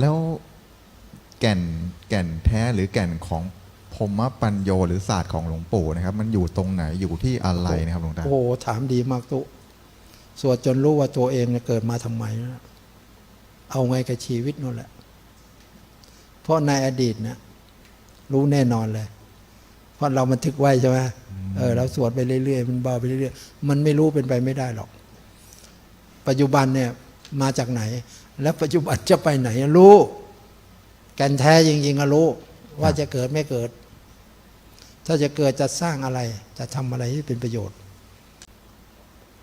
แล้วแก่นแก่นแท้หรือแก่นของพรหมปัญโยหรือศาสตร์ของหลวงปู่นะครับ มันอยู่ตรงไหนอยู่ที่อะไรนะครับหลวงตาโอ้โหถามดีมากตุสวดจนรู้ว่าตัวเองเนี่ยเกิดมาทำไมนะเอาไงกับชีวิตนั่นแหละ เพราะในอดีตนะรู้แน่นอนเลย เพราะเราบันทึกไว้ใช่ไหมเออเราสวดไปเรื่อยๆมันเบาไปเรื่อยๆมันไม่รู้เป็นไปไม่ได้หรอก ปัจจุบันเนี่ยมาจากไหน แล้วปัจจุบันจะไปไหนรู้แก่นแท้จริงๆก็รู้ ว่าจะเกิดไม่เกิด ถ้าจะเกิดจะสร้างอะไร จะทำอะไรให้เป็นประโยชน์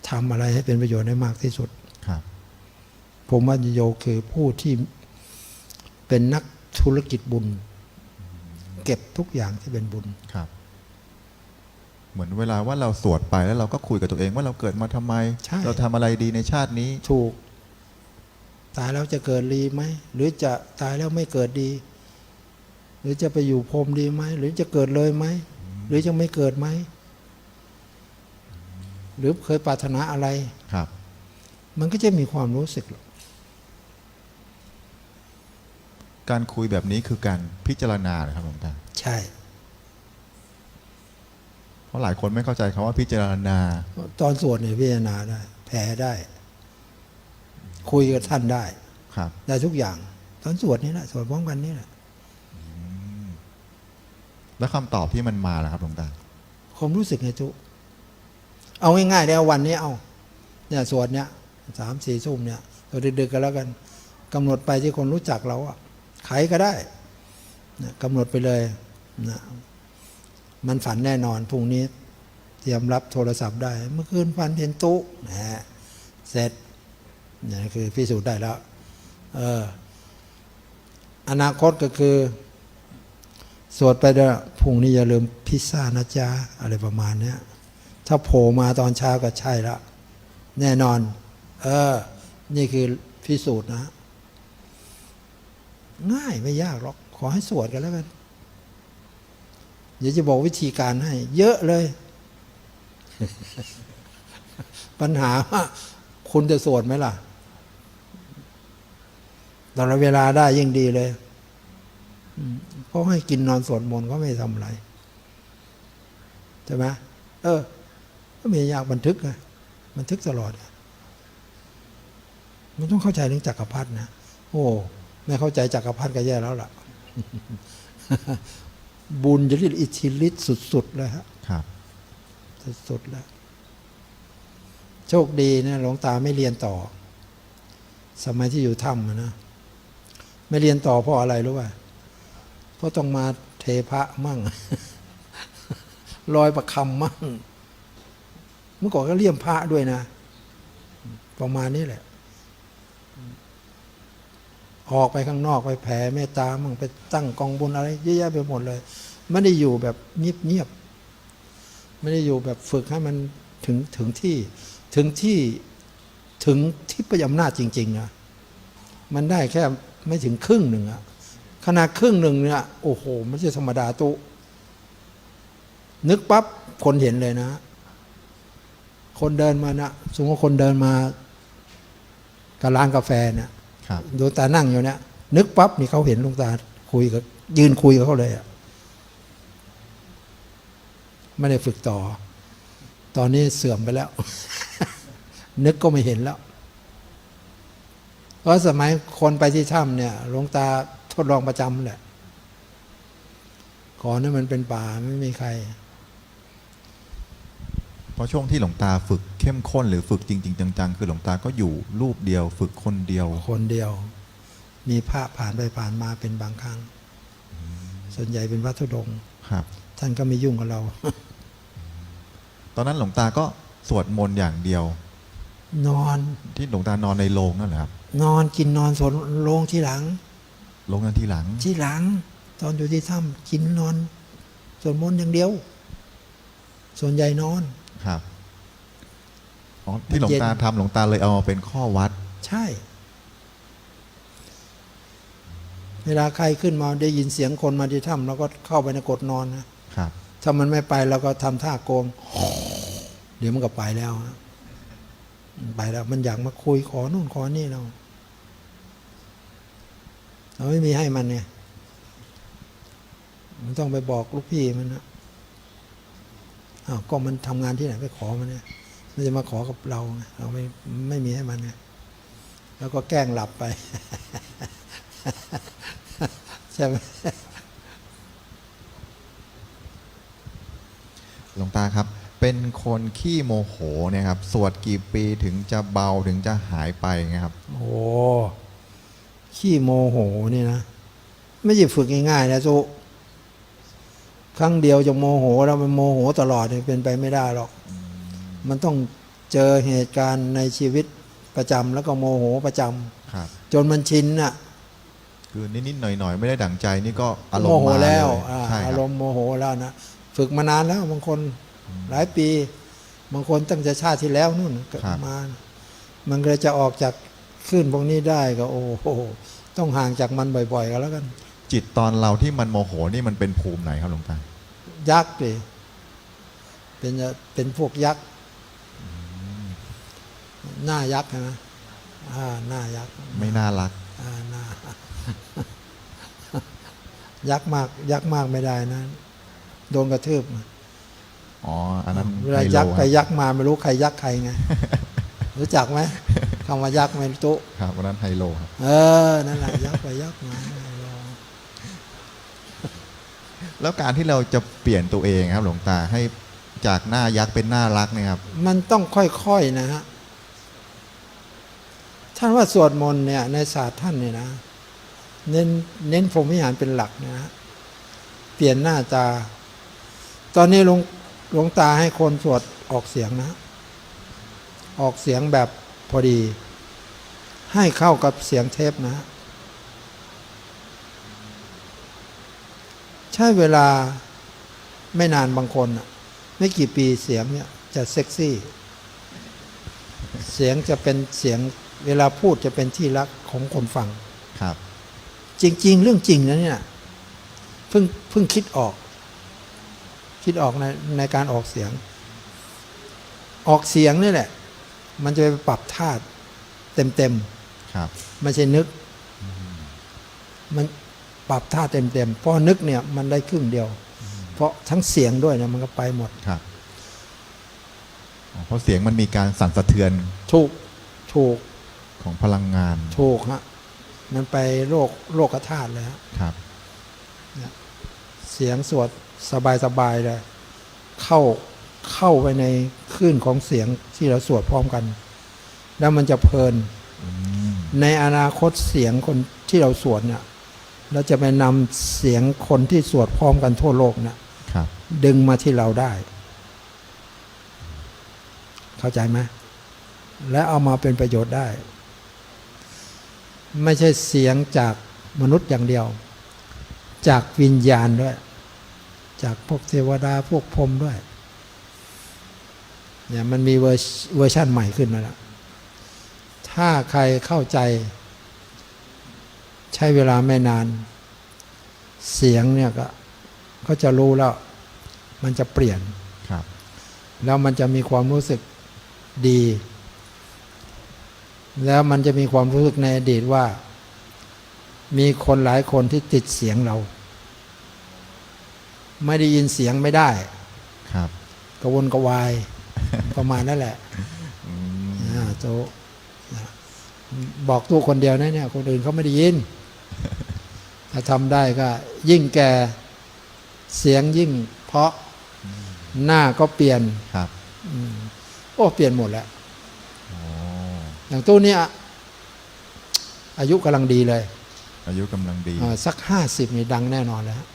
ทำอะไรให้เป็นประโยชน์ได้มากที่สุดครับผมว่าโยคือผู้ที่เป็นนักธุรกิจบุญ เก็บทุกอย่างที่เป็นบุญครับ เหมือนเวลาว่าเราสวดไปแล้วเราก็คุยกับตัวเองว่าเราเกิดมาทำไมใช่เราทำอะไรดีในชาตินี้ถูก ตายแล้วจะเกิดดีไหมหรือจะตายแล้วไม่เกิดดี หรือจะไปอยู่พรหมดีไหมหรือจะเกิดเลยไหมหรือจะไม่เกิดไหมหรือเคยปรารถนาอะไรครับ มันก็จะมีความรู้สึกหรอกการคุยแบบนี้คือการพิจารณาเหรอครับหลวงตาใช่ เพราะหลายคนไม่เข้าใจคำว่าพิจารณา ตอนสวดเนี่ยพิจารณาได้แพ้ได้ คุยกับท่านได้ครับได้ทุกอย่าง ตอนสวดนี่แหละสวดพร้อมกันนี่แหละแล้วคำตอบที่มันมาล่ะครับหลวงตาความรู้สึกไงทุกเอาง่ายๆเดี๋ยววันนี้เอาเนี่ยสวดเนี่ยสามสี่ทุ่มเนี่ยตัวดึกๆกันแล้วกันกำหนดไปที่คนรู้จักเราอะใครก็ได้นะกำหนดไปเลยนะมันฝันแน่นอนพรุ่งนี้เตรียมรับโทรศัพท์ได้ เมื่อคืนฝันเห็นตุ๊นะฮะเสร็จ นี่คือพิสูจน์ได้แล้วเอออนาคตก็คือ สวดไปเด้อพรุ่งนี้อย่าลืมพิซซ่านะจ๊ะอะไรประมาณเนี้ยถ้าโผล่มาตอนเช้าก็ใช่ละแน่นอน เออ นี่คือพิสูจน์นะ ง่ายไม่ยากหรอก ขอให้สวดกันแล้วกันเดี๋ยวจะบอกวิธีการให้ เยอะเลย ปัญหาว่าคุณจะสวดไหมล่ะ ตอนเวลาได้ยิ่งดีเลยเขาให้กินนอนสวดมนต์เขาไม่ทำอะไรใช่ไหมเออ ก็ไม่อยากบันทึกไงบันทึกตลอดอะมันต้องเข้าใจเรื่องจักรพรรดินะโอ้ไม่เข้าใจจักรพรรดิก็แย่แล้วล่ะ บุญจริตอิทธิฤทธิ์สุดๆเลยฮะครับ สุดๆแล้ว โชคดีนะหลวงตาไม่เรียนต่อ สมัยที่อยู่ถ้ำอะนะ ไม่เรียนต่อเพราะอะไรรู้ป่ะเพราะต้องมาเทพระมั่งลอยประคำมั่ง เมื่อก่อนก็เลี่ยมพระด้วยนะ ประมาณนี้แหละ ออกไปข้างนอกไปแผ่เมตตามั่งไปตั้งกองบุญอะไรเยอะแยะไปหมดเลย ไม่ได้อยู่แบบเงียบๆไม่ได้อยู่แบบฝึกให้มันถึงถึงที่ถึงที่ถึงที่ประยำนาจจริงๆนะมันได้แค่ ไม่ถึงครึ่งหนึ่งอะขนาดครึ่งหนึ่งเนี่ยโอ้โหไม่ใช่ธรรมดาตุนึกปั๊บคนเห็นเลยนะ คนเดินมานะสมมติว่าคนเดินมากับร้านกาแฟเนี่ยครับดวงตานั่งอยู่เนี่ย นึกปั๊บนี่เขาเห็นดวงตาคุยกับยืนคุยกับเขาเลยอะไม่ได้ฝึกต่อ ตอนนี้เสื่อมไปแล้ว นึกก็ไม่เห็นแล้วเพ ราะสมัยคนไปที่ถ้ำเนี่ยหลวงตาทดลองประจำแหละก่อนนั้นมันเป็นป่าไม่มีใคร เพราะช่วงที่หลวงตาฝึกเข้มข้นหรือฝึกจริง ๆ จัง ๆ คือหลวงตาก็อยู่รูปเดียว ฝึกคนเดียว คนเดียว มีพระผ่านไปผ่านมาเป็นบางครั้ง ส่วนใหญ่เป็นวัดธุดงค์ครับ ท่านก็ไม่ยุ่งกับเรา ตอนนั้นหลวงตาก็สวดมนต์อย่างเดียว นอนที่หลวงตานอนในโรงนั่นแหละครับ นอนกินนอนสวนโรงที่หลังโรงนั้นทีหลัง ที่หลัง ตอนอยู่ที่ถ้ำกินนอนสวดมนต์อย่างเดียว ส่วนใหญ่นอนครับอ๋อที่หลวงตามันเย็นทำหลวงตาเลยเอามาเป็นข้อวัด ใช่ เวลาใครขึ้นมาได้ยินเสียงคนมาที่ถ้ำเราก็เข้าไปในกดนอนนะครับ ถ้ามันไม่ไปเราก็ทำท่าโกง เดี๋ยวมันก็ไปแล้วฮะ ไปแล้ว มันอยากมาคุยขอนู่นขอนี่เรา เราไม่มีให้มันไงมันต้องไปบอกลูกพี่มันนะอ้าวก็มันทำงานที่ไหนไปขอมันเนี่ย มันจะมาขอกับเราไงเราไม่ไม่มีให้มันไงแล้วก็แกล้งหลับไป ใช่ไหมหลวงตาครับ เป็นคนขี้โมโหเนี่ยครับ สวดกี่ปีถึงจะเบาถึงจะหายไปไงครับ โอ้ขี้โมโหนี่นะ ไม่ใช่ฝึกง่ายๆนะสุครั้งเดียวจะโมโหแล้วมันโมโหตลอดเนี่ยเป็นไปไม่ได้หรอก มันต้องเจอเหตุการณ์ในชีวิตประจำแล้วก็โมโหประจำครับ จนมันชินน่ะ คือนิดๆหน่อยๆ ไม่ได้ดั่งใจนี่ก็อารมโมณ์โหมาเลยแล้วอ่าใช่คอารับรมณ์โมโหแล้วนะ ฝึกมานานแล้วบางคน หลายปี บางคนตั้งแต่ชาติที่แล้วนู่นก็มา มันก็จะออกจากขึ้นพวกนี้ได้ก็โอ้โหต้องห่างจากมันบ่อยๆกันแล้วกัน จิตตอนเราที่มันโมโหนี่มันเป็นภูมิไหนครับหลวงตายักษ์ดิเป็นจะเป็นพวกยักษ์หน้ายักษ์ใช่ไหมอ่าหน้ายักษ์ไม่น่ารักอ่าหน้ายักษ์มาก ยักษ์มากไม่ได้นะโดนกระทืบนะ อ๋ออันนั้นเวลาไฮโยักษ์ไปครับยักษ์มาไม่รู้ใครยักษ์ใครไงรู้จักไหมคำว่ายักษ์ไม่รู้ตุครับอันนั้นไฮโลครับเออนั่นแหละยักษ์ไปยักษ์มาไม่รู้แล้วการที่เราจะเปลี่ยนตัวเองครับ หลวงตาให้จากหน้ายักษ์เป็นหน้ารักเนี่ยครับ มันต้องค่อยๆนะฮะท่านว่าสวดมนต์เนี่ย ในศาสตร์ท่านเนี่ยนะ เน้นเน้นพรหมวิหารเป็นหลักนะฮะเปลี่ยนหน้าตา ตอนนี้หลวง หลวงตาให้คนสวดออกเสียงนะ ออกเสียงแบบพอดี ให้เข้ากับเสียงเทปนะ ใช้เวลาไม่นานบางคนน่ะไม่กี่ปีเสียงเนี่ยจะเซ็กซี่ เสียงจะเป็นเสียงเวลาพูดจะเป็นที่รักของคนฟังครับ จริง ๆ เรื่องจริงนะเนี่ยเพิ่งเพิ่งคิดออก คิดออกในในการออกเสียง ออกเสียงนี่แหละ มันจะไปปรับธาตุเต็มครับๆไม่ใช่นึก มันปรับธาตุเต็มๆเพราะนึกเนี่ยมันได้ครึ่งเดียว เพราะทั้งเสียงด้วยเนี่ยมันก็ไปหมดครับอ๋อเพราะเสียงมันมีการสั่นสะเทือนถูกถูกของพลังงานถูกฮะมันไปโลกโลกธาตุเลยฮะครับ เสียงสวด สบายๆเลยเข้าเข้าไปในคลื่นของเสียงที่เราสวดพร้อมกัน แล้วมันจะเพลินอืมในอนาคตเสียงคนที่เราสวดเนี่ยเราจะไปนำเสียงคนที่สวดพร้อมกันทั่วโลกเนี่ยครับดึงมาที่เราได้ เข้าใจไหมและเอามาเป็นประโยชน์ได้ ไม่ใช่เสียงจากมนุษย์อย่างเดียว จากวิญญาณด้วย จากพวกเทวดาพวกพรหมด้วยเนี่ยมันมีเวอร์ชเวอร์ชันใหม่ขึ้นมาแล้ว ถ้าใครเข้าใจ ใช้เวลาไม่นาน เสียงเนี่ยก็ก็จะรู้แล้ว มันจะเปลี่ยนครับ แล้วมันจะมีความรู้สึกดี แล้วมันจะมีความรู้สึกในอดีตว่า มีคนหลายคนที่ติดเสียงเรา ไม่ได้ยินเสียงไม่ได้ ครับกระวนกระวายประมาณนั่นแหละอืมอ่าโจนะบอกตัวคนเดียวนะเนี่ย คนอื่นเขาไม่ได้ยิน ถ้าทำได้ก็ ยิ่งแก่เสียงยิ่ง เพราะหน้าก็เปลี่ยนครับอืมโอ้เปลี่ยนหมดแล้วโอ้อย่างตู้เนี้ยอายุกำลังดีเลย อายุกำลังดีอ่าสักห้าสิบนี่ดังแน่นอนแล้วครับ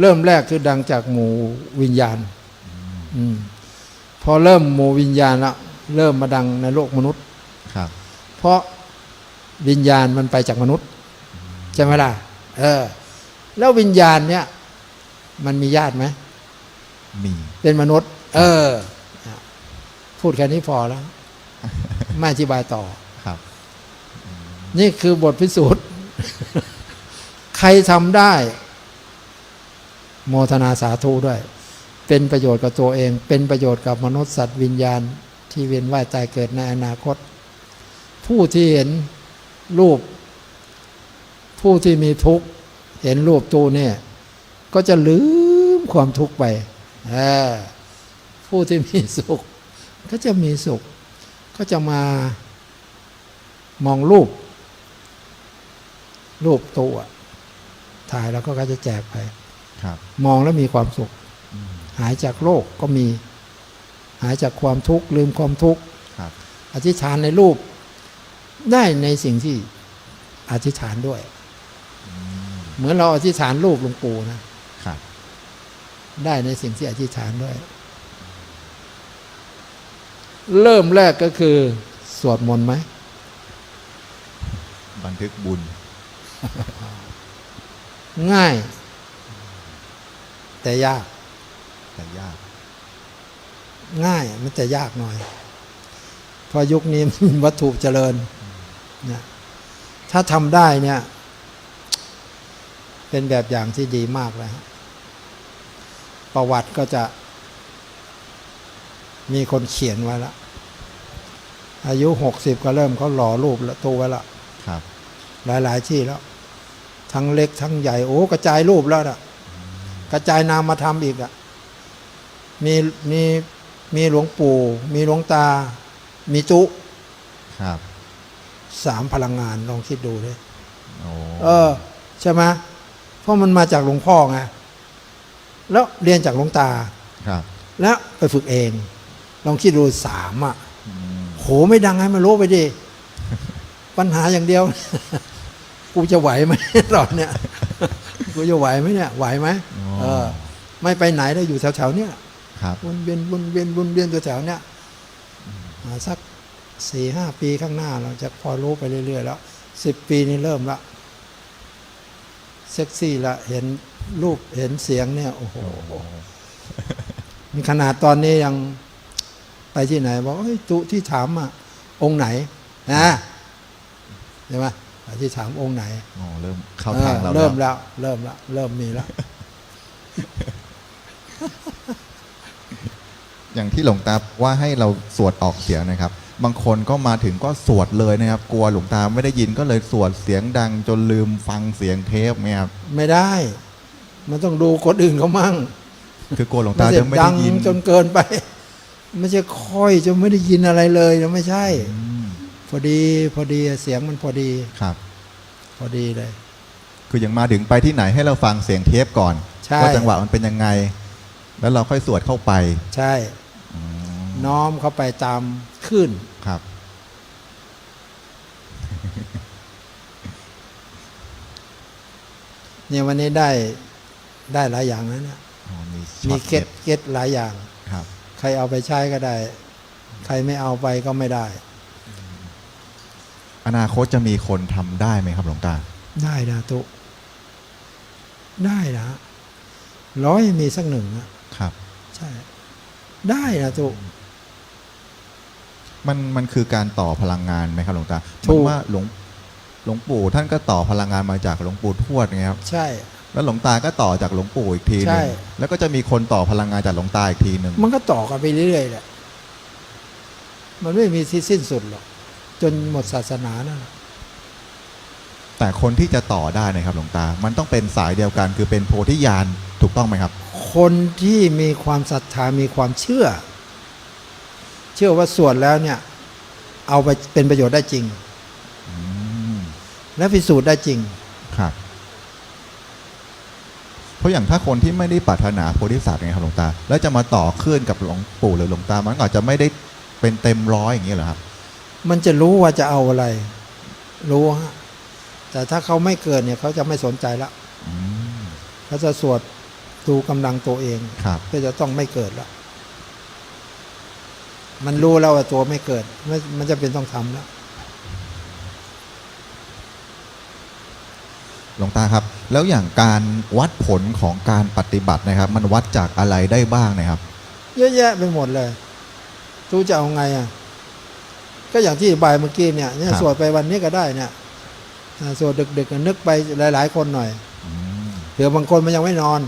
เริ่มแรกคือดังจากหมู่วิญญาณอืมพอเริ่มหมู่วิญญาณแล้วเริ่มมาดังในโลกมนุษย์ครับ เพราะวิญญาณมันไปจากมนุษย์ใช่ไหมล่ะเออ แล้ววิญญาณเนี่ย มันมีญาติไหมมีเป็นมนุษย์ เออ พูดแค่นี้พอแล้ว ไม่อธิบายต่อครับ นี่คือบทพิสูจน์ ใครทำได้ โมทนาสาธุด้วย เป็นประโยชน์กับตัวเอง เป็นประโยชน์กับมนุษย์สัตว์วิญญาณ ที่เวียนว่ายตายเกิดในอนาคต ผู้ที่เห็นรูป ผู้ที่มีทุกข์ เห็นรูปตู้เนี่ย ก็จะลืมความทุกข์ไปผู้ที่มีสุข ก็จะมีสุข ก็จะมามองรูปรูปตัว ถ่ายแล้วก็จะแจกไปครับมองแล้วมีความสุข หายจากโรคก็มี หายจากความทุกข์ลืมความทุกข์ครับอธิษฐานในรูป ได้ในสิ่งที่อธิษฐานด้วย เหมือนเราอธิษฐานรูปหลวงปู่นะครับได้ในสิ่งที่อธิษฐานด้วย เริ่มแรกก็คือ สวดมนต์ไหมบันทึกบุญ ง่าย แต่ยาก แต่ยาก ง่ายมันจะยากหน่อยเพราะยุคนี้มันวัตถุเจริญเนี่ยถ้าทำได้เนี่ย เป็นแบบอย่างที่ดีมากเลยฮะประวัติก็จะ มีคนเขียนไว้แล้วอายุหกสิบก็เริ่มเขาหล่อรูปแล้วตัวไว้แล้วครับ หลาย ๆ ที่แล้ว ทั้งเล็กทั้งใหญ่โอ้กระจายรูปแล้วนะกระจายนามมาทำอีกอะมีมีมีหลวงปู่ มีหลวงตา มีจุครับสามพลังงานลองคิดดูเลยโอ้เออ ใช่ไหมเพราะมันมาจากหลวงพ่อไงแล้วเรียนจากหลวงตาครับ แล้วไปฝึกเอง ลองคิดดูสามอะอืมโหไม่ดังให้มันรู้ไปดิปัญหาอย่างเดียว กูจะไหวไหมตอนเนี้ยกูจะไหวไหมเนี่ยไหวไหมเออ ไม่ไปไหนแล้วอยู่แถวๆเนี้ยครับวนเวียนวนเวียนวนเวียนแถวๆเนี้ยอ่าสักสี่ห้าปีข้างหน้า เราจะพอรู้ไปเรื่อยๆแล้วสิบปีนี้เริ่มละเซ็กซี่ละเห็นรูปเห็นเสียงเนี่ยโอ้โหมีขนาดตอนนี้ยังไปที่ไหนบอกเฮ้ยตุที่ถามอะองค์ไหนนะใช่ไหม ที่ถามองค์ไหนอ๋อเริ่มเข้าทางเราเออเริ่มแล้วแล้ว เริ่มแล้วเริ่มมีแล้ว อย่างที่หลวงตาว่าให้เราสวดออกเสียงนะครับ บางคนก็มาถึงก็สวดเลยนะครับ กลัวหลวงตาไม่ได้ยินก็เลยสวดเสียงดัง จนลืมฟังเสียงเทปเนี่ยครับไม่ได้ มันต้องดูคนอื่นเขามั่ง คือกลัวหลวงไม่ตาใช่จะไม่ดัได้งยินจนเกินไป ไม่ใช่ค่อยจนไม่ได้ยินอะไรเลยนะไม่ใช่อืม พอดีพอดีเสียงมันพอดีครับ พอดีเลย คืออย่างมาถึงไปที่ไหนให้เราฟังเสียงเทปก่อนใช่ว่าจังหวะมันเป็นยังไง แล้วเราค่อยสวดเข้าไป ใช่อืมน้อมเข้าไปตามขึ้นครับ เนี่ยวันนี้ได้ได้หลายอย่างนะเนี่ยอ๋อมีมีช็อตเก็ตด็ดเก็ตหลายอย่าง ครับ ใครเอาไปใช้ก็ได้ ใครไม่เอาไปก็ไม่ได้ อนาคตจะมีคนทำได้ไหมครับหลวงตา ได้นะตุได้นะร้อยมีสักหนึ่งนะครับ ใช่ ได้นะตุมันมันคือการต่อพลังงานไหมครับหลวงตาถูกเหมือนว่าหลวงหลวงปู่ท่านก็ต่อพลังงานมาจากหลวงปู่ทวดไงครับใช่ แล้วหลวงตาก็ต่อจากหลวงปู่อีกทีหนึใช่งแล้วก็จะมีคนต่อพลังงานจากหลวงตาอีกทีหนึ่งมันก็ต่อกันไปเรื่อยๆแหละมันไม่มีที่สิ้นสุดหรอก จนหมดศาสนานั่นแหละแต่คนที่จะต่อได้นะครับหลวงตา มันต้องเป็นสายเดียวกัน คือเป็นโพธิญาณถูกต้องไหมครับ คนที่มีความศรัทธามีความเชื่อ เชื่อว่าสวดแล้วเนี่ย เอาไปเป็นประโยชน์ได้จริงอืมและพิสูจน์ได้จริงครับเพราะอย่างถ้าคนที่ไม่ได้ปรารถนาโพธิสัตว์ไงครับหลวงตา แล้วจะมาต่อเคลื่อนกับหลวงปู่หรือหลวงตา มันก็อาจจะไม่ได้เป็นเต็มร้อยอย่างนี้เหรอครับ มันจะรู้ว่าจะเอาอะไร รู้ฮะแต่ถ้าเขาไม่เกิดเนี่ยเขาจะไม่สนใจละอืมเขาจะสวดดูกำลังตัวเองครับก็จะต้องไม่เกิดละมันรู้แล้วว่าตัวไม่เกิดไม่มันจะเป็นต้องทำแล้วหลวงตาครับ แล้วอย่างการวัดผลของการปฏิบัตินะครับ มันวัดจากอะไรได้บ้างนะครับ เยอะแยะไปหมดเลยทูจะเอาไงอะ ก็อย่างที่บายเมื่อกี้เนี่ยเนี่ยครับสวดไปวันนี้ก็ได้เนี่ยอ่าสวดดึกๆนึกไปหลาย ๆ คนหน่อยอืมเผื่อบางคนมันยังไม่นอน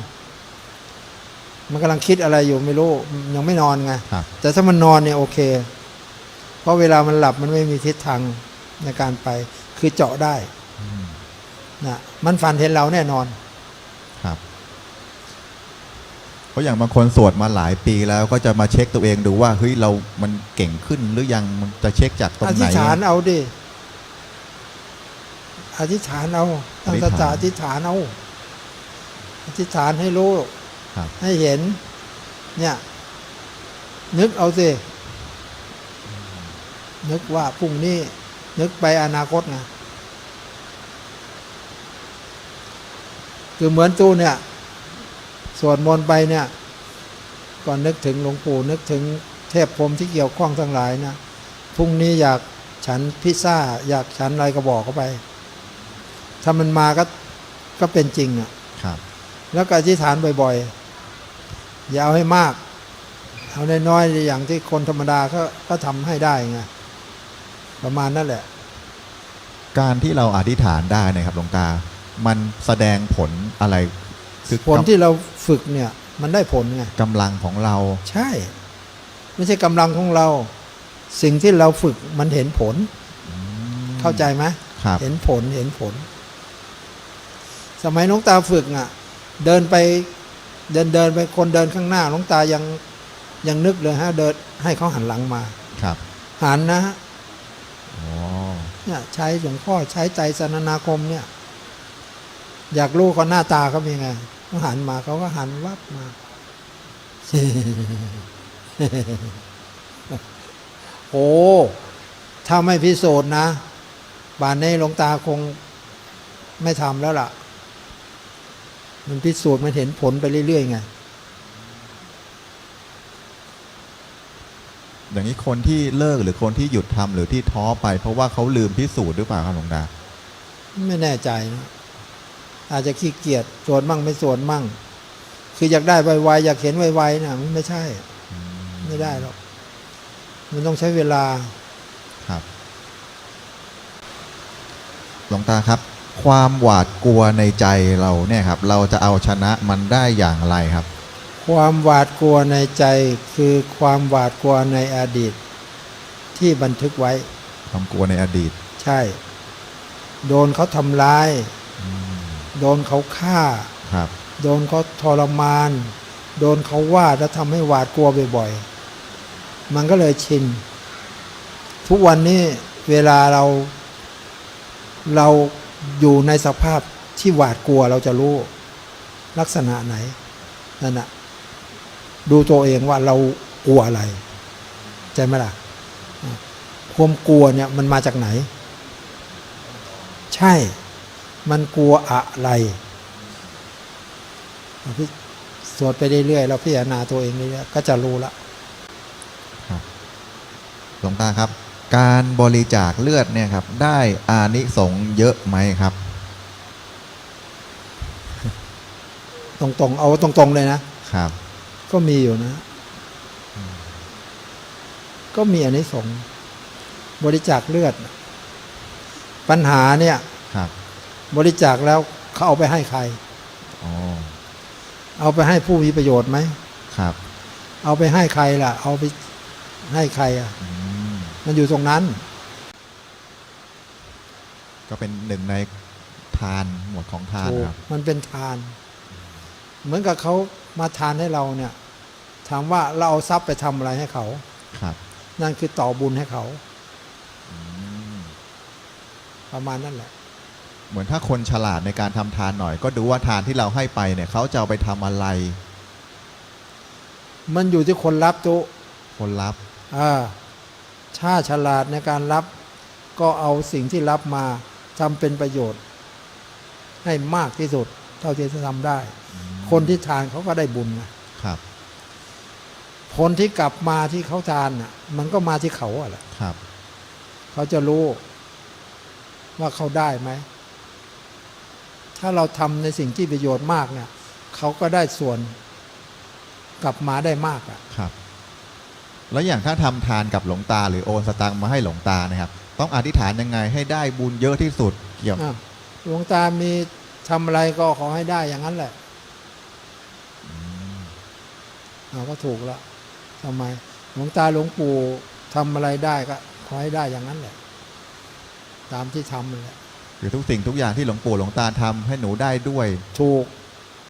มันกำลังคิดอะไรอยู่ไม่รู้ยังไม่นอนไงครับแต่ถ้ามันนอนเนี่ยโอเค เพราะเวลามันหลับมันไม่มีทิศทางในการไป คือเจาะได้อืมนะมันฝันเห็นเราแน่นอน ครับ เพ ราะอย่างบางคนสวดมาหลายปีแล้วก็จะมาเช็คตัวเองดูว่าเฮ้ยเรามันเก่งขึ้นหรือยังมันจะเช็คจากตรงอไหนธิษฐานเอาดิอธิษฐานเอาตั้งอธิสัษจฐานจะอธิษฐานเอาอธิษฐานให้รู้ครับให้เห็น เนี่ย นึกเอาสินึกว่าพรุ่งนี้ นึกไปอนาคตไงคือเหมือนตู้เนี่ย สวดมนต์ไปเนี่ยก่อนนึกถึงหลวงปู่นึกถึงเทพพรหมที่เกี่ยวข้องทั้งหลายนะพรุ่งนี้อยากฉันพิซซ่าอยากฉันอะไรก็บอกเขาไป ถ้ามันมาก็ก็เป็นจริงอะครับ แล้วก็อธิษฐานบ่อยๆ อย่าเอาให้มาก เอาน้อยๆอย่างที่คนธรรมดาก็ก็ทำให้ได้ไงประมาณนั่นแหละ การที่เราอธิษฐานได้เนะครับหลวงตา มันแสดงผลอะไร คือผลที่เราฝึกเนี่ยมันได้ผลไงกำลังของเรา ใช่ ไม่ใช่กำลังของเรา สิ่งที่เราฝึกมันเห็นผล เข้าใจไหมครับเห็นผลเห็นผล สมัยหลวงตาฝึกอะ เดินไปเดินเดินไปคนเดินข้างหน้าหลวงตายังยังนึกเลยฮะเดินให้เขาหันหลังมาครับ หันนะฮะอ๋อเนี่ยใช้หลวงพ่อใช้ใจสนนาคมเนี่ย อยากรู้เขาหน้าตาเขาเป็นไงเขาหันมาเขาก็หันวับมาโอ้ถ้าไม่พิสูจน์นะบานนี้หลวงตาคงไม่ทำแล้วล่ะ มันพิสูจน์มันเห็นผลไปเรื่อยๆไงอย่างนี้คนที่เลิกหรือคนที่หยุดทำหรือที่ท้อไป เพราะว่าเขาลืมพิสูจน์หรือเปล่าครับหลวงตาไม่แน่ใจนะ อาจจะขี้เกียจสวดมั่งไม่สวดมั่ง คืออยากได้ไวๆอยากเห็นไวๆนะมันไม่ใช่ ไม่ได้หรอก มันต้องใช้เวลาครับหลวงตาครับ ความหวาดกลัวในใจเราเนี่ยครับ เราจะเอาชนะมันได้อย่างไรครับ ความหวาดกลัวในใจคือความหวาดกลัวในอดีต ที่บันทึกไว้ ความกลัวในอดีต ใช่ โดนเขาทำร้าย โดนเขาฆ่า ครับ โดนเขาทรมาน โดนเขาว่าแล้วทำให้หวาดกลัวบ่อยๆ มันก็เลยชิน ทุกวันนี้เวลาเราเราอยู่ในสภาพที่หวาดกลัวเราจะรู้ลักษณะไหนนั่นนะดูตัวเองว่าเรากลัวอะไรใจไหมล่ะอะความกลัวเนี่ยมันมาจากไหน ใช่ มันกลัวอะไรเราพิสวดไปเรื่อยๆเราพิจารณาตัวเองเรื่อยๆก็จะรู้ละหลวงตาครับ การบริจาคเลือดเนี่ยครับ ได้อานิสงส์เยอะไหมครับ ตรงๆ เอาตรงๆเลยนะครับ ก็มีอยู่นะ ก็มีอันนี้สงส์บริจาคเลือด ปัญหาเนี่ยครั บบริจาคแล้วเขาเอาไปให้ใคร อ๋อ เอาไปให้ผู้มีประโยชน์ไหม ครับ เอาไปให้ใครล่ะ เอาไปให้ใครอะ อืม มันอยู่ตรงนั้น ก็เป็นหนึ่งในทานหมวดของทานถูกครับมันเป็นทาน เหมือนกับเขามาทานให้เราเนี่ย ถามว่าเราเอาทรัพย์ไปทำอะไรให้เขา ครับ นั่นคือต่อบุญให้เขาอืม ประมาณนั่นแหละ เหมือนถ้าคนฉลาดในการทำทานหน่อย ก็ดูว่าทานที่เราให้ไปเนี่ยเขาจะเอาไปทำอะไร มันอยู่ที่คนรับตุคนรับอ่าถ้าฉลาดในการรับ ก็เอาสิ่งที่รับมาทำเป็นประโยชน์ ให้มากที่สุด เท่าที่จะทำได้ คนที่ทานเขาก็ได้บุญนะครับ ผลที่กลับมาที่เขาทานน่ะ มันก็มาที่เขาอะแหละครับ เขาจะรู้ว่าเขาได้ไหม ถ้าเราทำในสิ่งที่ประโยชน์มากเนี่ยเขาก็ได้ส่วนกลับมาได้มากอะครับ แล้วอย่างถ้าทำทานกับหลวงตา หรือโอนสตังค์มาให้หลวงตานะครับ ต้องอธิษฐานยังไงให้ได้บุญเยอะที่สุดเกี่ยวอะหลวงตามีทำอะไรก็ขอให้ได้อย่างนั้นแหละเราก็ถูกแล้วทำไม หลวงตาหลวงปู่ทำอะไรได้ก็ขอให้ได้อย่างนั้นแหละ ตามที่ทำนั่นแหละ คือทุกสิ่งทุกอย่างที่หลวงปู่หลวงตาทำให้หนูได้ด้วย ถูก